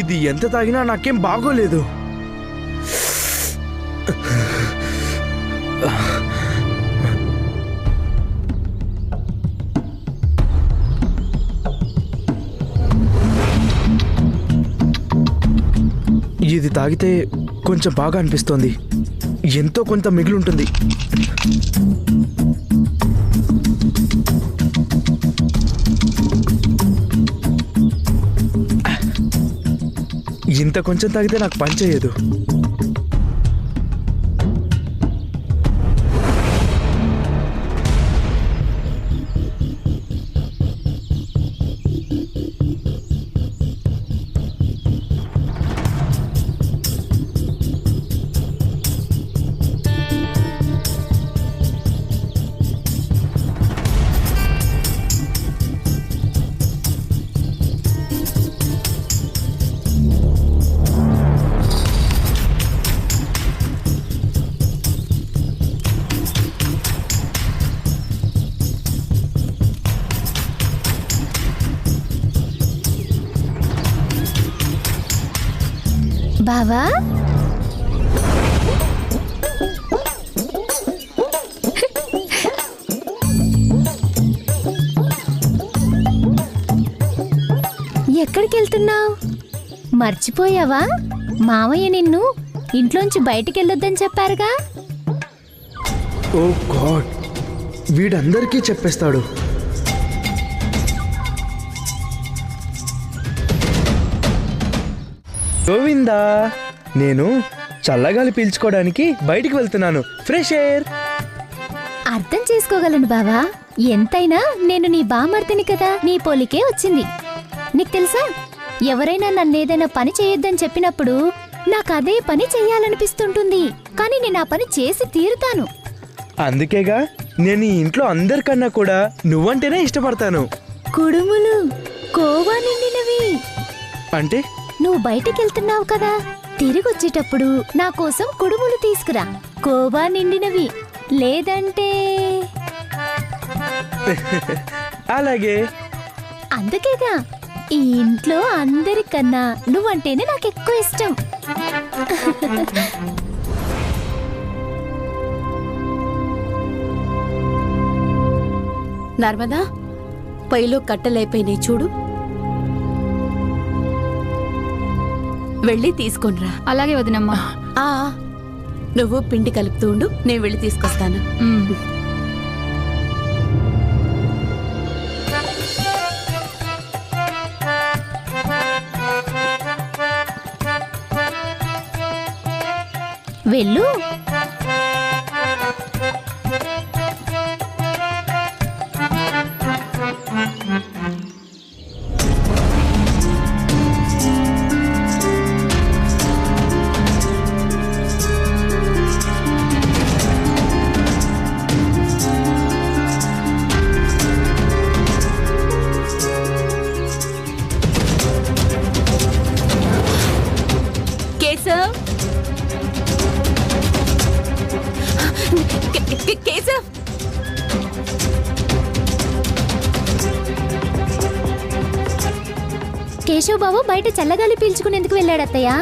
ఇది ఎంత తాగినా నాకేం బాగోలేదు. ఇది తాగితే కొంచెం బాగా అనిపిస్తోంది. ఎంతో కొంత మిగిలి ఉంటుంది. ఇంత కొంచెం తాగితే నాకు పని చేయదు బావా? ఎక్కడికి వెళ్తున్నావు మర్చిపోయావా? మావయ్య నిన్ను ఇంట్లోంచి బయటికి వెళ్ళొద్దని చెప్పారుగా? ఓ గాడ్ వీడందరికీ చెప్పేస్తాడు. గోవిందా నేను చల్లగాలి పీల్చుకోవడానికి బయటికి వెళ్తున్నాను. ఫ్రెష్ ఎయిర్ అర్థం చేసుకోగలను బావా. ఎంతైనా నేను నీ బామర్దిని కదా నీ పోలికే వచ్చింది. నీకు తెలుసా? ఎవరైనా నన్నేదైనా పని చేయొద్దని చెప్పినప్పుడు నాకు అదే పని చెయ్యాలనిపిస్తుంటుంది కానీ నేను ఆ పని చేసి తీరుతాను. అందుకేగా నేను ఈ ఇంట్లో అందరికన్నా కూడా నువ్వంటేనే ఇష్టపడతాను. కుడుములు కోవా నిండినవి. అంటే? నువ్వు బయటికి వెళ్తున్నావు కదా. తిరిగి వచ్చేటప్పుడు నా కోసం కుడుములు తీసుకురా. కోవా నిండినవి. లేదంటే? అలాగే. అందుకేగా ఈ ఇంట్లో అందరికన్నా నువ్వంటేనే నాకు ఎక్కువ ఇష్టం. నర్మదా పొయ్యిలో కట్టెలైపోయినాయి చూడు. వెళ్ళి తీసుకొనిరా అలాగే వదినమ్మా. ఆ నువ్వు పిండి కలుపుతూ ఉండు నేను వెళ్ళి తీసుకొస్తాను. ఉమ్. వెళ్ళు. కేశవ్ బాబు బయట చల్లగాలి పీల్చుకునేందుకు వెళ్ళాడు వెళ్ళాడత్తయ్యా?